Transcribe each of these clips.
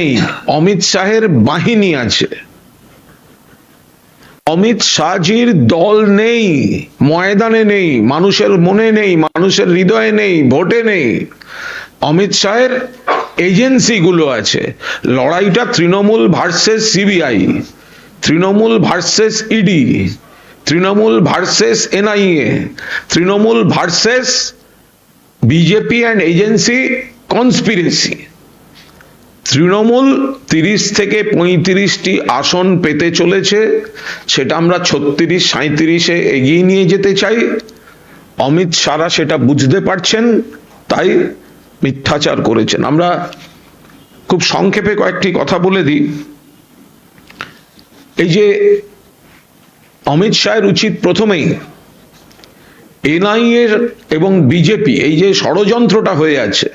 নেই। অমিত শাহের বাহিনী আছে। অমিত শাহজির দল নেই, ময়দানে নেই, মানুষের মনে নেই, মানুষের হৃদয়ে নেই, ভোটে নেই। অমিত শাহের এজেন্সিগুলো আছে। লড়াইটা Trinamool versus CBI, Trinamool versus ED, Trinamool versus NIA, Trinamool versus BJP and agency conspiracy Trinamool তিরিশ থেকে পঁয়ত্রিশটি আসন পেতে চলেছে, সেটা আমরা ছত্রিশ সাঁত্রিশে এগিয়ে নিয়ে যেতে চাই। অমিত সারা সেটা বুঝতে পারছেন, তাই মিথ্যাচার করেছেন। আমরা খুব সংক্ষেপে কয়েকটি কথা বলে দিই। এই যে অমিত শাহের উচিত প্রথমেই এনআইএর এবং বিজেপি, এই যে ষড়যন্ত্রটা হয়ে আছে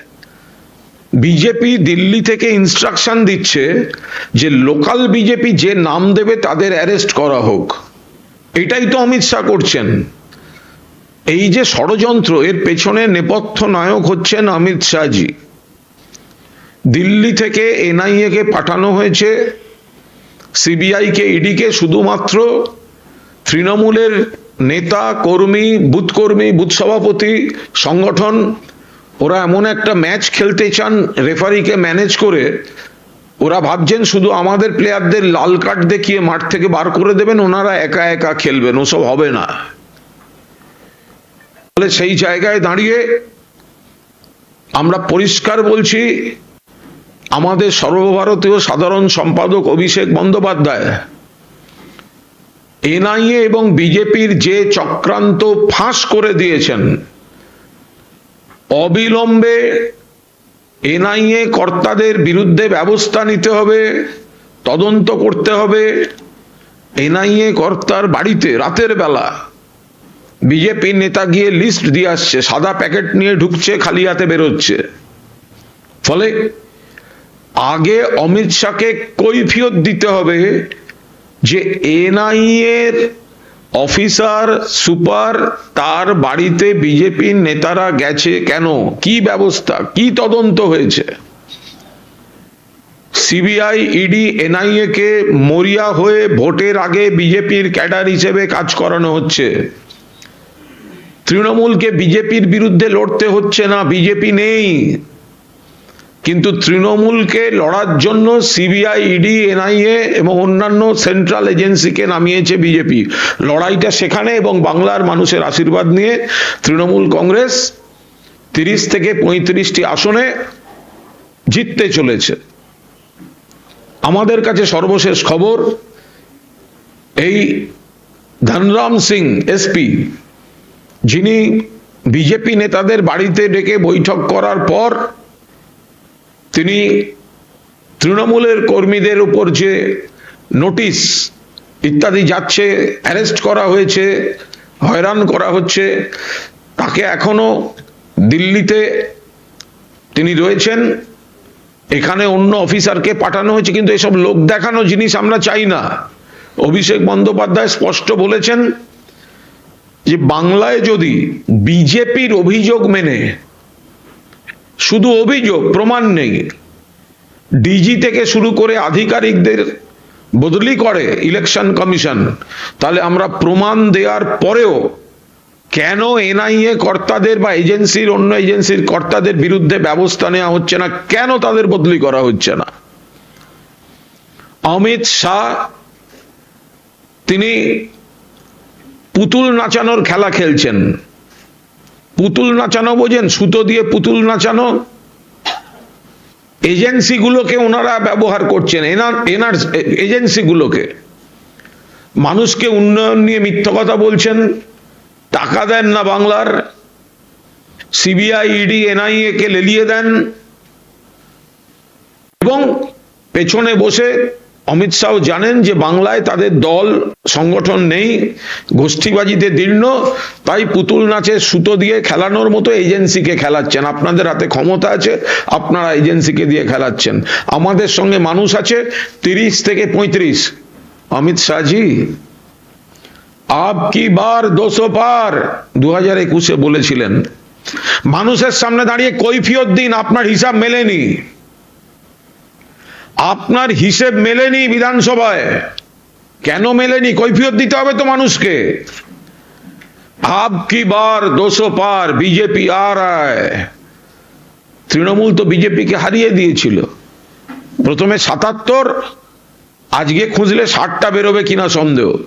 বিজেপি দিল্লি থেকে ইনস্ট্রাকশন দিচ্ছে যে লোকাল বিজেপি যে নাম দেবে তাদের অ্যারেস্ট করা হোক। এটাই তো অমিত শাহ করছেন। এই যে ষড়যন্ত্র, এর পেছনে নেপথ্য নায়ক হচ্ছেন অমিত শাহজি। দিল্লি থেকে এনআইএ কে পাঠানো হয়েছে সিবিআই কে ইডিকে শুধুমাত্র তৃণমূলের নেতা, কর্মী বুথ কর্মী বুথ সভাপতি, সংগঠন ওরা এমন একটা ম্যাচ খেলতে চান রেফারিকে ম্যানেজ করে, ওরা ভাবছেন শুধু আমাদের প্লেয়ারদের লাল কার্ড দেখিয়ে মাঠ থেকে বার করে দেবেন, ওনারা একা একা খেলবেন, ওসব হবে না। ফলে সেই জায়গায় দাঁড়িয়ে আমরা পরিষ্কার বলছি, আমাদের সর্বভারতীয় সাধারণ সম্পাদক অভিষেক বন্দ্যোপাধ্যায়, এনআইএ এবং বিজেপির যে চক্রান্ত ফাঁস করে দিয়েছেন অবিলম্বে এনআইএ কর্তাদের বিরুদ্ধে ব্যবস্থা নিতে হবে, তদন্ত করতে হবে। এনআইএ কর্তার বাড়িতে রাতের বেলা বিজেপি নেতা গিয়ে লিস্ট দিয়ে আসছে, সাদা প্যাকেট নিয়ে ঢুকছে খালি হাতে বেরোচ্ছে। ফলে আগে অমিত শাহকে কৈফিয়ত দিতে হবে যে এনআইএর অফিসার, সুপার, তার বাড়িতে বিজেপির নেতারা গেছে কেন? কি ব্যবস্থা? কি তদন্ত হয়েছে? সিবিআই, ইডি, এনআইএ কে মরিয়া হয়ে ভোটের আগে বিজেপির ক্যাডার হিসেবে কাজ করানো হচ্ছে। তৃণমূলকে বিজেপির বিরুদ্ধে লড়তে হচ্ছে না, বিজেপি নেই। কিন্তু তৃণমূলকে লড়ার জন্য সিবিআই, ইডি, এনআইএ এবং অন্যান্য সেন্ট্রাল এজেন্সিকে নামিয়েছে বিজেপি। লড়াইটা সেখানে এবং বাংলার মানুষের আশীর্বাদ নিয়ে তৃণমূল কংগ্রেস তিরিশ থেকে পঁয়ত্রিশটি আসনে জিততে চলেছে। আমাদের কাছে সর্বশেষ খবর, এই ধনরাম সিং, এসপি, যিনি বিজেপি নেতাদের বাড়িতে ডেকে বৈঠক করার পর তিনি তৃণমূলের কর্মীদের উপর যে নোটিশ ইত্যাদি যাচ্ছে, অ্যারেস্ট করা হয়েছে, হয়রান করা হচ্ছে, তাকে এখনও দিল্লিতে তিনি রয়েছেন। এখানে অন্য অফিসারকে পাঠানো হয়েছে, কিন্তু এসব লোক দেখানো জিনিস আমরা চাই না। অভিষেক বন্দ্যোপাধ্যায় স্পষ্ট বলেছেন যে বাংলায় যদি বিজেপির অভিযোগ মেনে শুধু অভিযোগ, প্রমাণ নেই। ডিজি থেকে শুরু করে আধিকারিকদের বদলি করে ইলেকশন কমিশন। তাহলে আমরা প্রমাণ দেওয়ার পরেও কেন এনআইএ কর্তাদের বা এজেন্সির অন্য এজেন্সির কর্তাদের বিরুদ্ধে ব্যবস্থা নেওয়া হচ্ছে না, কেন তাদের বদলি করা হচ্ছে না? অমিত শাহ, তিনি পুতুল নাচানোর খেলা খেলছেন। পুতুল নাচানো বোঝেন? সুতো দিয়ে পুতুল নাচানো? এজেন্সিগুলোকে ওনারা ব্যবহার করছেন। এনার এজেন্সিগুলোকে। মানুষকে উন্নয়ন নিয়ে মিথ্যা কথা বলছেন। টাকা দেন না বাংলার। সিবিআই ইডি এনআইএ কে লেলিয়ে দেন। এবং পেছনে বসে অমিত শাহ জানেন যে বাংলায় তাদের দল, সংগঠন নেই, গোষ্ঠীবাজিতে দীর্ণ, তাই পুতুল নাচের সুতো দিয়ে খেলানোর মতো এজেন্সিকে খেলাচ্ছেন। আপনাদের হাতে ক্ষমতা আছে, আপনারা এজেন্সিকে দিয়ে খেলাচ্ছেন। আমাদের সঙ্গে মানুষ আছে, তিরিশ থেকে পঁয়ত্রিশ। অমিত শাহজি আপ কি বার দোষো পার? দু হাজার একুশে বলেছিলেন, মানুষের সামনে দাঁড়িয়ে কৈফিয়ত দিন, আপনার হিসাব মেলেনি। আপনার হিসেব মেলেনি বিধানসভায়। কেন মেলেনি? কৈফিয়ত দিতে হবে তো মানুষকে। আব কি বার দোষো পার, বিজেপি আর তৃণমূল তো বিজেপিকে হারিয়ে দিয়েছিল। প্রথমে সাতাত্তর, আজকে খুঁজলে ষাটটা বেরোবে কিনা সন্দেহ।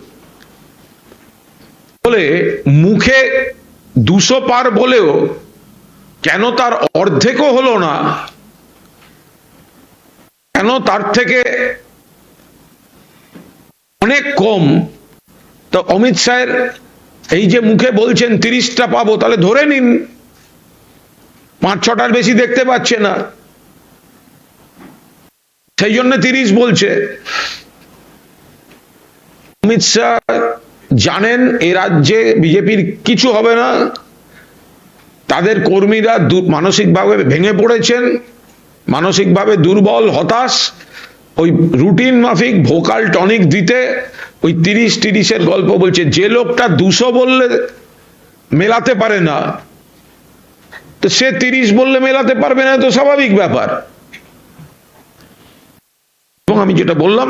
বলে মুখে দুশো পার বলেও কেন তার অর্ধেকও হলো না? কেন তার থেকে অনেক কম? তো অমিত শাহের এই যে মুখে বলছেন, তিরিশটা পাবো, তাহলে ধরে নিন পাঁচ ছটার বেশি দেখতে পাচ্ছে না। সেই জন্য তিরিশ বলছে। অমিত শাহ জানেন, এ রাজ্যে বিজেপির কিছু হবে না। তাদের কর্মীরা মানসিকভাবে ভেঙে পড়েছেন। মানসিকভাবে দুর্বল, হতাশ, ওই রুটিন মাফিক, ভোকাল টনিক দিতে, ওই তিরিশ তিরিশের গল্প বলছে, যে লোকটা দুশো বললে মেলাতে পারে না, তো সে তিরিশ বললে মেলাতে পারবে না, তো স্বাভাবিক ব্যাপার। এবং আমি যেটা বললাম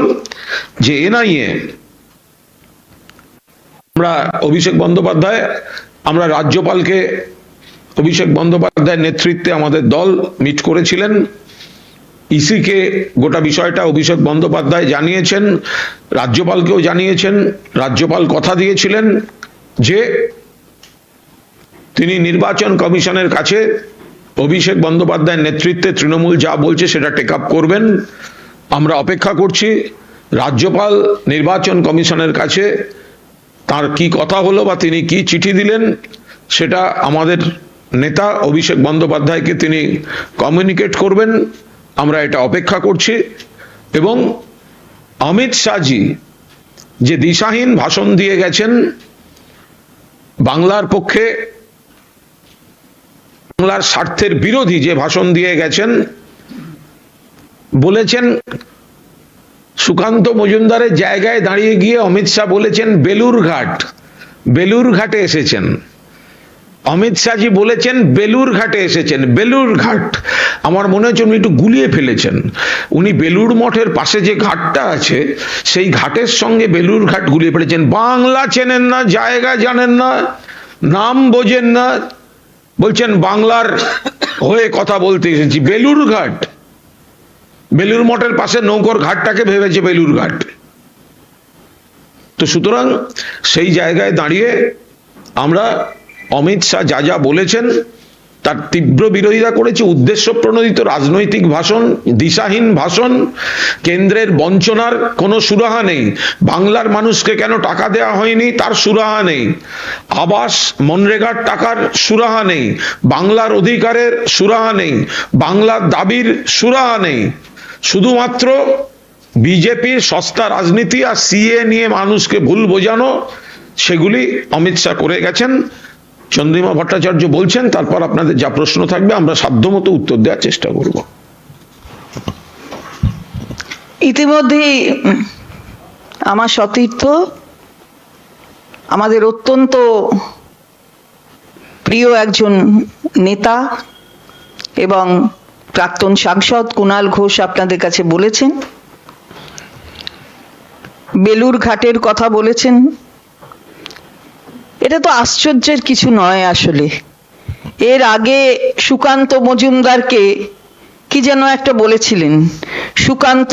যে এনআইএ, আমরা অভিষেক বন্দ্যোপাধ্যায়, আমরা রাজ্যপালকে অভিষেক বন্দ্যোপাধ্যায়ের নেতৃত্বে আমাদের দল মিট করেছিলেন। ইসিকে গোটা বিষয়টা অভিষেক বন্দ্যোপাধ্যায় জানিয়েছেন, রাজ্যপালকেও জানিয়েছেন, রাজ্যপাল কথা দিয়েছিলেন যে তিনি নির্বাচন কমিশনের কাছে অভিষেক বন্দ্যোপাধ্যায়ের নেতৃত্বে তৃণমূল যা বলছে সেটা টেক আপ করবেন। আমরা অপেক্ষা করছি, রাজ্যপাল নির্বাচন কমিশনের কাছে তার কি কথা হলো বা তিনি কি চিঠি দিলেন সেটা আমাদের নেতা অভিষেক বন্দ্যোপাধ্যায়কে তিনি কমিউনিকেট করবেন। আমরা এটা অপেক্ষা করছি। এবং অমিত শাহজি যে দিশাহীন ভাষণ দিয়ে গেছেন, বাংলার পক্ষে বাংলার স্বার্থের বিরোধী যে ভাষণ দিয়ে গেছেন, বলেছেন, সুকান্ত মজুমদারের জায়গায় দাঁড়িয়ে গিয়ে অমিত শাহ বলেছেন, বেলুরঘাট, বেলুরঘাটে এসেছেন। অমিত শাহজি বলেছেন বেলুর ঘাটে এসেছেন বেলুর ঘাট। আমার মনে হচ্ছে উনি একটু গুলিয়ে ফেলেছেন। উনি বেলুর মঠের পাশে যে ঘাটটা আছে, সেই ঘাটের সঙ্গে বেলুর ঘাট গুলিয়ে ফেলেছেন। বাংলা চেনেন না, জায়গা জানেন না, নাম বোঝেন না। বলছেন, বাংলার হয়ে কথা বলতে এসেছি। বেলুর ঘাট। বেলুর মঠের পাশে নৌকর ঘাটটাকে ভেবেছে বেলুর ঘাট। তো সুতরাং সেই জায়গায় দাঁড়িয়ে আমরা অমিত শাহ যা যা বলেছেন, তার তীব্র বিরোধিতা করেছে উদ্দেশ্য প্রণোদিত রাজনৈতিক ভাষণ, দিশাহীন ভাষণ, কেন্দ্রের বঞ্চনার কোনো সুরাহা নেই। বাংলার মানুষকে কেন টাকা দেওয়া হয়নি, তার সুরাহা নেই। আবাস মনরেগার টাকার সুরাহা নেই। বাংলার অধিকারের সুরাহা নেই। বাংলার দাবির সুরাহা নেই। শুধুমাত্র বিজেপির সস্তা রাজনীতি আর সিএ নিয়ে মানুষকে ভুল বোঝানো, সেগুলি অমিত শাহ করে গেছেন। চন্দ্রিমা ভট্টাচার্য বলছেন তারপর আপনাদের যা প্রশ্ন থাকবে আমরা সাধ্যমতো উত্তর দেওয়ার চেষ্টা করব। ইতিমধ্যেই উম, আমার সতীর্থ আমাদের অত্যন্ত প্রিয় একজন নেতা এবং প্রাক্তন সাংসদ কুণাল ঘোষ আপনাদের কাছে বলেছেন বেলুর ঘাটের কথা বলেছেন এটা তো আশ্চর্যের কিছু নয় আসলে। এর আগে সুকান্ত মজুমদারকে কি যেন একটা বলেছিলেন? সুকান্ত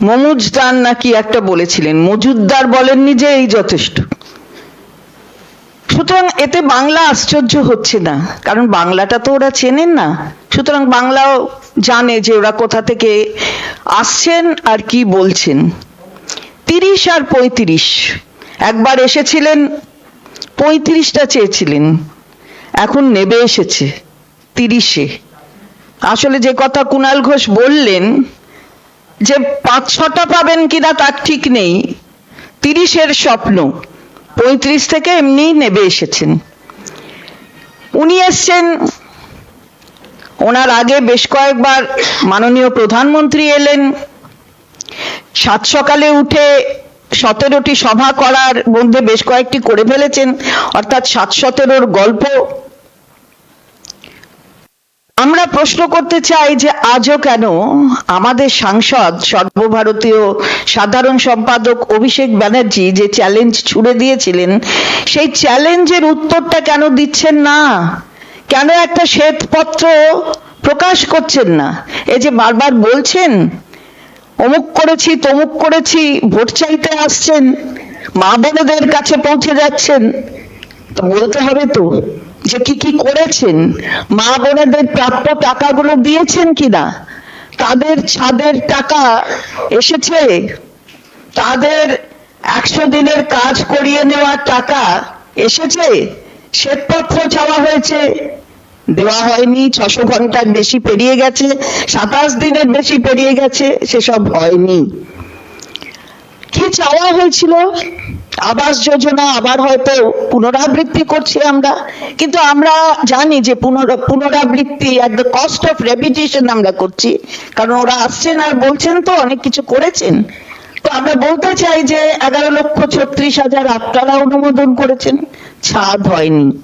মমুজদার নাকি একটা বলেছিলেন? মজুদ্দার বলেননি যে এই যথেষ্ট। সুতরাং এতে বাংলা আশ্চর্য হচ্ছে না, কারণ বাংলাটা তো ওরা চেনেন না। সুতরাং বাংলাও জানে যে ওরা কোথা থেকে আসছেন আর কি বলছেন। তিরিশ আর পঁয়ত্রিশ। একবার এসেছিলেন পঁয়ত্রিশটা চেয়েছিলেন। এখন নেবে এসেছে, তিরিশে। আসলে যে কথা কুণাল ঘোষ বললেন, যে পাঁচ ছটা পাবেন কিনা তার ঠিক নেই। তিরিশের স্বপ্ন, পঁয়ত্রিশ থেকে এমনিই নেবে এসেছেন। উনি এসছেন, ওনার আগে বেশ কয়েকবার মাননীয় প্রধানমন্ত্রী এলেন। সাত সকালে উঠে সতেরোটি সভা করার মধ্যে বেশ কয়েকটি করে ফেলেছেন, অর্থাৎ সাত সতেরোর গল্প। আমরা প্রশ্ন করতে চাই যে আজও কেন আমাদের সাংসদ, সর্বভারতীয় সাধারণ সম্পাদক অভিষেক ব্যানার্জি যে চ্যালেঞ্জ ছুড়ে দিয়েছিলেন, সেই চ্যালেঞ্জের উত্তরটা কেন দিচ্ছেন না? কেন একটা শ্বেতপত্র প্রকাশ করছেন না? এই যে বারবার বলছেন অমুক করেছি, তমুক করেছি, ভোট চাইতে আসছেন, মা বোনেদের কাছে পৌঁছে যাচ্ছেন। বলতে হবে তো যে কি কি করেছেন? মা বোনেদের প্রাপ্য টাকাগুলো দিয়েছেন কিনা? তাদের ছাদের টাকা এসেছে? তাদের একশো দিনের কাজ করিয়ে নেওয়ার টাকা এসেছে? শ্বেতপত্র চাওয়া হয়েছে? দেওয়া হয়নি, ছশো ঘণ্টার বেশি পেরিয়ে গেছে, সাতাশ দিনের বেশি পেরিয়ে গেছে, সেসব হয়নি। কি চাওয়া হয়েছিল? আবাস যোজনা আবার হয়তো পুনরাবৃত্তি করছি আমরা। কিন্তু আমরা জানি যে পুনর- পুনরাবৃত্তি at the cost of repetition আমরা করছি। কারণ ওরা আসছেন আর বলছেন তো, অনেক কিছু করেছেন। তো আমরা বলতে চাই যে এগারো লক্ষ ছত্রিশ হাজার আপনারা অনুমোদন করেছেন ছাদ হয়নি।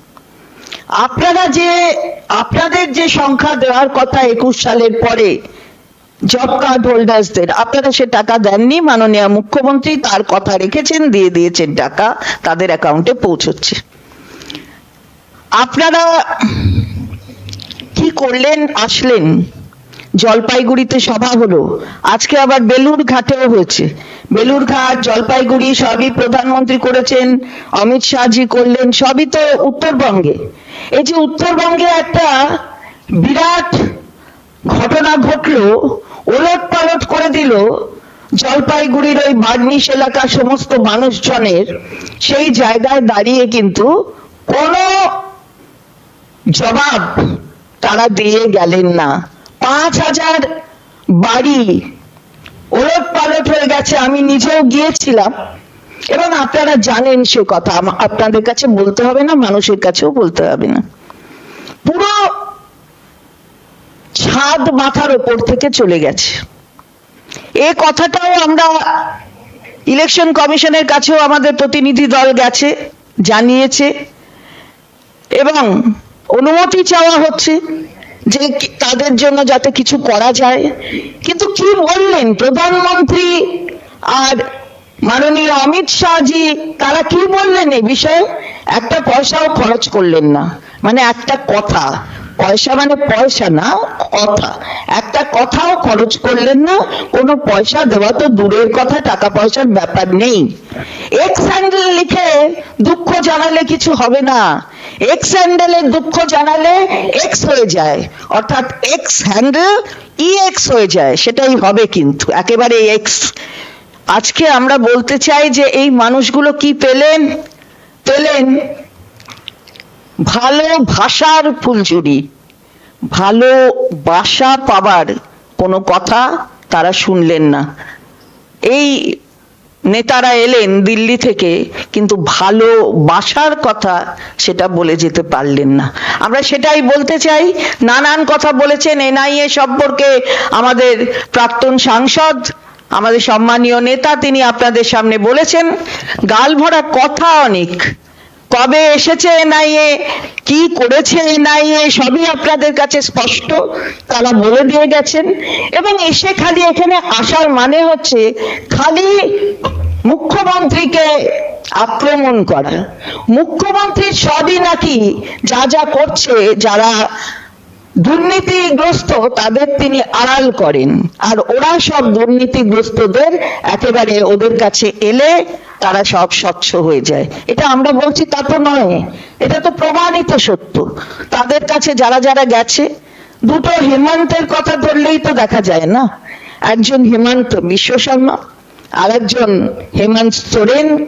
আপনারা যে, আপনাদের যে সংখ্যা দেওয়ার কথা একুশ সালের পরে জব কার্ড হোল্ডার্সদের আপনারা সে টাকা দেননি? মাননীয় মুখ্যমন্ত্রী তার কথা রেখেছেন, দিয়ে দিয়েছেন টাকা, তাদের অ্যাকাউন্টে পৌঁছচ্ছে। আপনারা কি করলেন, আসলেন? জলপাইগুড়িতে সভা হলো। আজকে আবার বেলুর ঘাটেও হয়েছে। বেলুর ঘাট, জলপাইগুড়ি সবই প্রধানমন্ত্রী করেছেন, অমিত শাহজি করলেন, সবই তো উত্তরবঙ্গে। এই যে উত্তরবঙ্গে একটা বিরাট ঘটনা ঘটলো ওলট পালট করে দিল জলপাইগুড়ির ওই বার্নিশ এলাকার সমস্ত মানুষজনের। সেই জায়গায় দাঁড়িয়ে কিন্তু কোনো জবাব তারা দিয়ে গেলেন না। পাঁচ হাজার বাড়ি ওলট পালট হয়ে গেছে, আমি নিজেও গিয়েছিলাম। এবং আপনারা জানেন সে কথা আপনাদের কাছে বলতে হবে না, মানুষের কাছেও বলতে হবে না। পুরো ছাদ মাথার ওপর থেকে চলে গেছে। এ কথাটাও আমরা ইলেকশন কমিশনের কাছেও আমাদের প্রতিনিধি দল গেছে, জানিয়েছে। এবং অনুমতি চাওয়া হচ্ছে। যে তাদের জন্য যাতে কিছু করা যায়। কিন্তু কি বললেন প্রধানমন্ত্রী আর মাননীয় অমিত শাহজি? তারা কি বললেন এই বিষয়ে? একটা পয়সাও খরচ করলেন না। মানে একটা কথা। পয়সা মানে পয়সা না, কথা। একটা কথাও খরচ করলেন না, কোনো পয়সা দেওয়া তো দূরের কথা, টাকা পয়সার ব্যাপার নেই। এক্স হ্যান্ডেল লিখে দুঃখ জানালে কিছু হবে না। এক্স হ্যান্ডেলের দুঃখ জানালে এক্স হয়ে যায়। অর্থাৎ এক্স হ্যান্ডেল ই এক্স হয়ে যায়। সেটাই হবে কিন্তু। একেবারে এক্স আজকে আমরা বলতে চাই যে এই মানুষগুলো কি পেলেন? পেলেন ভালো ভাষার ফুলঝুরি। ভালো বাসা পাবার কোনো কথা তারা শুনলেন না। এই নেতারা এলেন দিল্লি থেকে, কিন্তু ভালো বাসার কথা সেটা বলে যেতে পারলেন না। আমরা সেটাই বলতে চাই, নানান কথা বলেছেন এনআইএ সম্পর্কে আমাদের প্রাক্তন সাংসদ, আমাদের সম্মানীয় নেতা, তিনি আপনাদের সামনে বলেছেন গাল ভরা কথা অনেক। কবে এসেছে এনআইএ কি করেছে এনআইএ সবই আপনাদের কাছে স্পষ্ট। তারা বলে দিয়ে গেছেন। এবং এসে খালি এখানে আসার মানে হচ্ছে খালি মুখ্যমন্ত্রীকে আক্রমণ করা। মুখ্যমন্ত্রীর সবই নাকি যা যা করছে, যারা দুর্নীতিগ্রস্ত তাদের তিনি আড়াল করেন। আর ওরা সব দুর্নীতিগ্রস্তদের একেবারে ওদের কাছে এলে তারা সব স্বচ্ছ হয়ে যায়। এটা আমরা বলছি তা তো নয়। এটা তো প্রমাণিত সত্য। তাদের কাছে যারা যারা গেছে, দুটো হেমন্তের কথা ধরলেই তো দেখা যায় না। একজন হেমন্ত বিশ্ব শর্মা আর একজন হেমন্ত সোরেন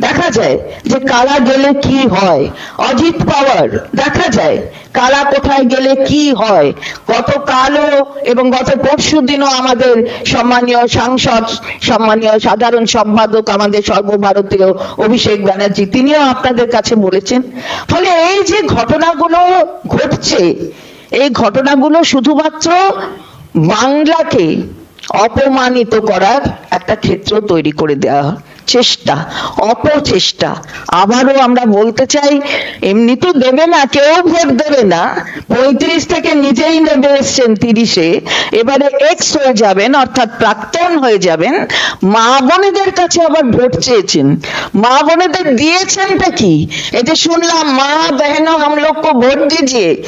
দেখা যায় যে কারা গেলে কি হয়? অজিত পাওয়ার, দেখা যায় কারা কোথায় গেলে কি হয়? গতকালও এবং গত পরশু দিনও আমাদের সম্মানীয় সাংসদ, সম্মানীয় সাধারণ সম্পাদক, আমাদের সর্বভারতীয় অভিষেক ব্যানার্জি, তিনিও আপনাদের কাছে বলেছেন। ফলে এই যে ঘটনাগুলো ঘটছে, এই ঘটনাগুলো শুধুমাত্র বাংলাকে অপমানিত করার একটা ক্ষেত্র তৈরি করে দেওয়া চেষ্টা, অপচেষ্টা। আবারও আমরা বলতে চাই, এমনি তো দেবে না, কেউ ভোট দেবে না। পঁয়ত্রিশ থেকে নিজেই নেবে এসছেন তিরিশে। এবারে এক্স হয়ে যাবেন, অর্থাৎ প্রাক্তন হয়ে যাবেন। মা বোনেদের কাছে আবার ভোট চেয়েছেন। মা বোনেদের দিয়েছেনটা কি? এতে শুনলাম, মা বহনো হাম লোক ভোট দিজিয়ে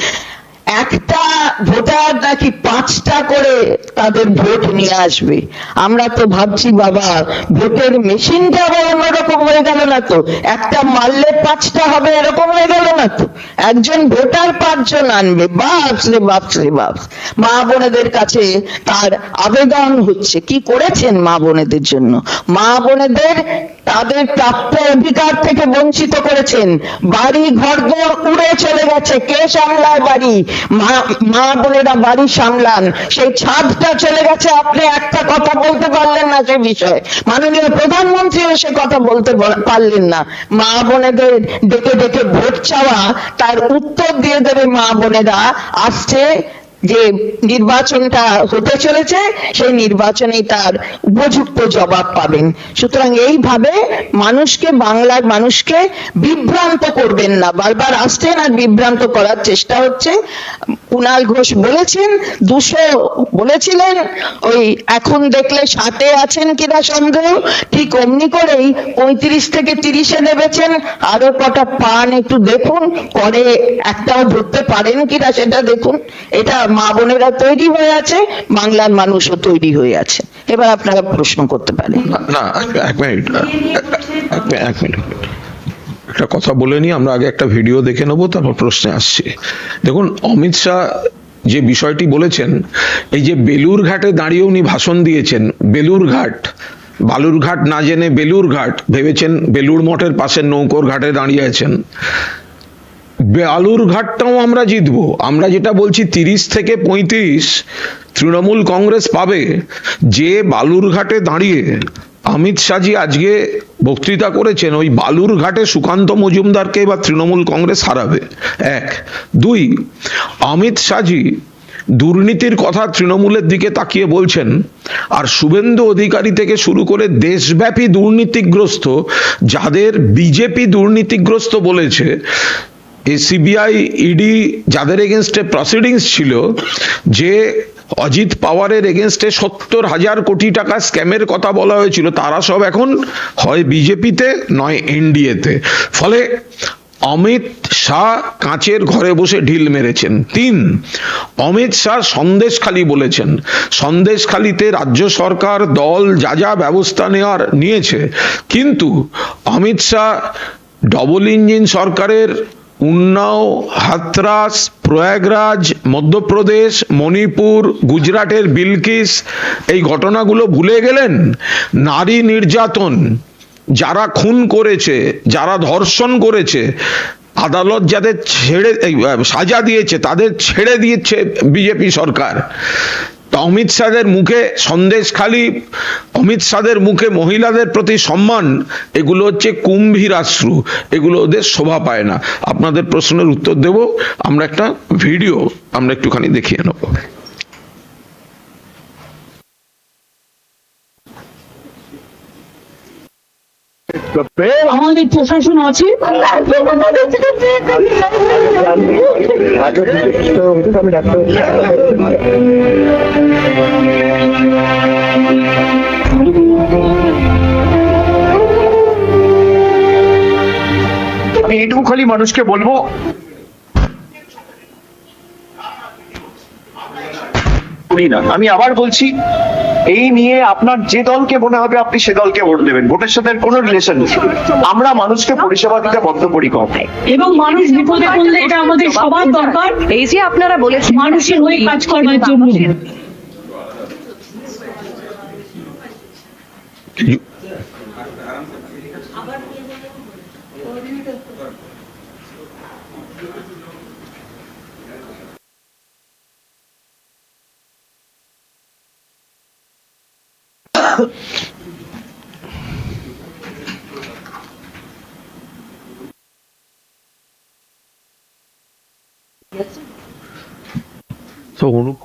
একটা ভোটার নাকি পাঁচটা করে তাদের ভোট নিয়ে আসবে? আমরা তো ভাবছি, বাবা, ভোটের মেশিনটা আবার অন্যরকম হয়ে গেল না তো? একটা মারলে পাঁচটা হবে, এরকম হয়ে গেল না তো? একজন ভোটার পাঁচজন আনবে, বাপস রে বাপস রে, বাপস। মা বোনেদের কাছে তার আবেদন হচ্ছে। কি করেছেন মা বোনেদের জন্য? মা বোনেদের তাদের প্রাপ্য অধিকার থেকে বঞ্চিত করেছেন। বাড়ি ঘর উড়ে চলে গেছে। কে সামলায় বাড়ি? মা বোনেরা বাড়ি সামলান। সেই ছাদটা চলে গেছে, আপনি একটা কথা বলতে পারলেন না সে বিষয়ে। মাননীয় প্রধানমন্ত্রীও সে কথা বলতে পারলেন না। মা বোনেদের ডেকে ডেকে ভোট চাওয়া, তার উত্তর দিয়ে দেবে মা বোনেরা, আসছে যে নির্বাচনটা হতে চলেছে, সেই নির্বাচনেই তার উপযুক্ত জবাব পাবেন। সুতরাং এইভাবে মানুষকে, বাংলার মানুষকে বিভ্রান্ত করবেন না। বারবার আসছেন আর বিভ্রান্ত করার চেষ্টা হচ্ছে। কুণাল ঘোষ বলেছেন, দুশো বলেছিলেন, ওই এখন দেখলে সাথে আছেন কিনা সন্দেহ। ঠিক অমনি করেই পঁয়ত্রিশ থেকে তিরিশে নেমেছেন। আরও কটা পান একটু দেখুন, পরে একটাও ধরতে পারেন কিনা সেটা দেখুন। এটা মা বোনেরা তৈরি হয়ে আছে বাংলার মানুষও তৈরি হয়ে আছে। এবার আপনারা প্রশ্ন করতে পারেন। না এক- মিনিট এক মিনিট, একটা কথা বলে নিই আমরা আগে একটা ভিডিও দেখে নেব তারপর প্রশ্নে আসছি। দেখুন অমিত শাহ যে বিষয়টি বলেছেন এই যে বেলুর ঘাটে দাঁড়িয়ে উনি ভাষণ দিয়েছেন বেলুর ঘাট বালুর ঘাট না জেনে বেলুর ঘাট ভেবেছেন বেলুর মঠের পাশে নৌকোর ঘাটে দাঁড়িয়ে আছেন। বেলুর ঘাটটাও আমরা জিতবো। আমরা যেটা বলছি, তিরিশ থেকে পঁয়ত্রিশ তৃণমূল কংগ্রেস পাবে যে বালুর ঘাটে দাঁড়িয়ে। অমিত শাহজি আজকে বক্তৃতা করেছেন, ওই বালুর ঘাটে সুকান্ত মজুমদারকে বা তৃণমূল কংগ্রেস হারাবে। এক। দুই, অমিত শাহজি দুর্নীতির কথা তৃণমূলের দিকে তাকিয়ে বলছেন, আর শুভেন্দু অধিকারী থেকে শুরু করে দেশব্যাপী দুর্নীতিগ্রস্ত, যাদের বিজেপি দুর্নীতিগ্রস্ত বলেছে সিবিআই ইডি যাদের এগেনস্টে প্রসিডিংস ছিল, যে অজিত পাওয়ারের এগেনস্টে সত্তর হাজার কোটি টাকা স্ক্যামের কথা বলা হয়েছিল, তারা সব এখন হয় বিজেপিতে, নয় এনডিএতে। ফলে অমিত শাহ কাঁচের ঘরে বসে ঢিল মেরেছেন। তিন, অমিত শাহ সন্দেশখালি বলেছেন। সন্দেশখালিতে রাজ্য সরকার, দল, যা যা ব্যবস্থা নেওয়ার নিয়েছে। কিন্তু অমিত শাহ ডবল ইঞ্জিন সরকারের উন্নাও হাতরাস প্রয়াগরাজ, মধ্যপ্রদেশ, মণিপুর, গুজরাটের বিলকিস, এই ঘটনাগুলো ভুলে গেলেন? নারী নির্যাতন, যারা খুন করেছে, যারা ধর্ষণ করেছে, আদালত যাদের ছেড়ে সাজা দিয়েছে, তাদের ছেড়ে দিয়েছে বিজেপি সরকার। তা অমিত শাহের মুখে সন্দেশ খালি, অমিত শাহের মুখে মহিলাদের প্রতি সম্মান, এগুলো হচ্ছে কুম্ভীর আশ্রু এগুলো ওদের শোভা পায় না। আপনাদের প্রশ্নের উত্তর দেব, আমরা একটা ভিডিও আমরা একটুখানি দেখিয়ে নেব। আমাদের প্রশাসন আছে। আমি এইটুকু খালি মানুষকে বলব করি না। আমি আবার বলছি এই নিয়ে আপনার যে দলকে মনে হবে আপনি সে দলকে ভোট দেবেন। ভোটের সাথে কোন রিলেশন নেই। আমরা মানুষকে পরিষেবা দিতে বদ্ধপরিকর। এবং মানুষ বিপদে পড়লে এটা আমাদের সবার দরকার। এই যে আপনারা বলেছেন মানুষের হয়ে কাজ করবার জন্য। তো অনুপ